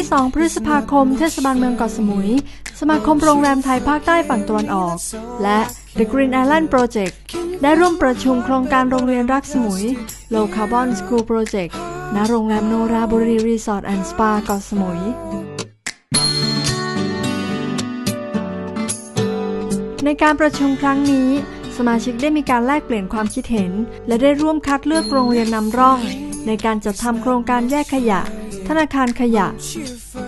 ที่ 2 พฤษภาคม เทศบาลเมืองเกาะสมุย สมาคมโรงแรมไทยภาคใต้ฝั่งตะวันออก และ The Green Island Project ได้ร่วมประชุมโครงการโรงเรียนรักสมุย Low Carbon School Project ณโรงแรมโนราบุรีรีสอร์ทแอนด์สปาเกาะสมุยในการประชุมครั้งนี้ สมาชิกได้มีการแลกเปลี่ยนความคิดเห็น และได้ร่วมคัดเลือกโรงเรียนนำร่อง ในการจัดทำโครงการแยกขยะ ธนาคารขยะ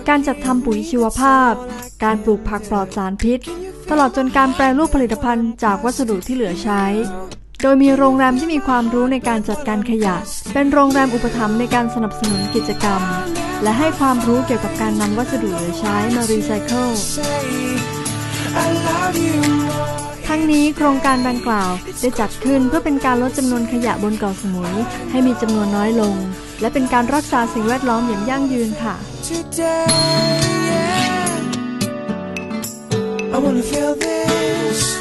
การจัดทำปุ๋ยชีวภาพ การปลูกผักปลอดสารพิษ ตลอดจนการแปรรูปผลิตภัณฑ์จากวัสดุที่เหลือใช้ โดยมีโรงแรมที่มีความรู้ในการจัดการขยะ เป็นโรงแรมอุปถัมภ์ในการสนับสนุนกิจกรรม และให้ความรู้เกี่ยวกับการนำวัสดุเหลือใช้มารีไซเคิล ทั้งนี้โครงการดังกล่าวได้จัดขึ้นเพื่อเป็นการลดจำนวนขยะบนเกาะสมุย ให้มีจำนวนน้อยลง และเป็นการรักษาสิ่งแวดล้อมอย่างยั่งยืนค่ะ today. Yeah. I wanna feel this.